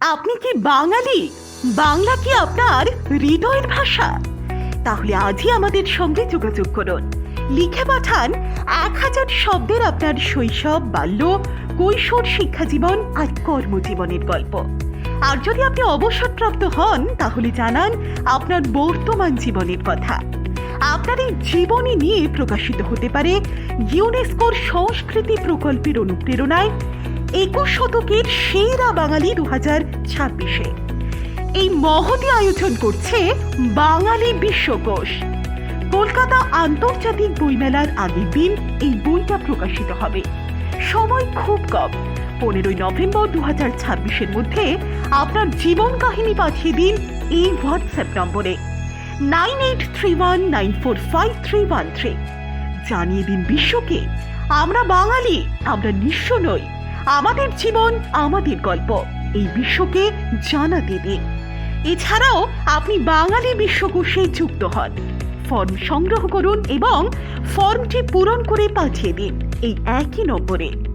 আপনি কি বাঙালি? বাংলা কি আপনার হৃদয়ের ভাষা? তাহলে আজই আমাদের সঙ্গে যোগাযোগ করুন। লিখে পাঠান এক হাজার শব্দের আপনার শৈশব, বাল্য, কৈশোর শিক্ষা জীবন আর কর্মজীবনের গল্প। আর যদি আপনি অবসরপ্রাপ্ত হন, তাহলে জানান আপনার বর্তমান জীবনের কথা। আপনার এই জীবনী নিয়ে প্রকাশিত হতে পারে ইউনেস্কোর সংস্কৃতি প্রকল্পের অনুপ্রেরণায় একুশ শতকের সেরা বাঙালি দু হাজার ছাব্বিশে। এই মহতি আয়োজন করছে বাঙালি বিশ্বকোষ। কলকাতা আন্তর্জাতিক বইমেলার আগের দিন এই বইটা প্রকাশিত হবে। সময় খুব কম। পনেরোই নভেম্বর দু হাজার ছাব্বিশের মধ্যে আপনার জীবন কাহিনী পাঠিয়ে দিন এই হোয়াটসঅ্যাপ নম্বরে। Nine eight three one nine four five three one three. জানিয়ে দিন বিশ্বকে, আমরা বাঙালি, আমরা নিঃস্ব নই। আমাদের জীবন, আমাদের গল্প। এই বিশ্বকে জানাতে দিন এছাড়াও আপনি বাঙালি বিশ্বকোষে যুক্ত হন। ফর্ম সংগ্রহ করুন এবং ফর্মটি পূরণ করে পাঠিয়ে দিন। এই একই নম্বরে।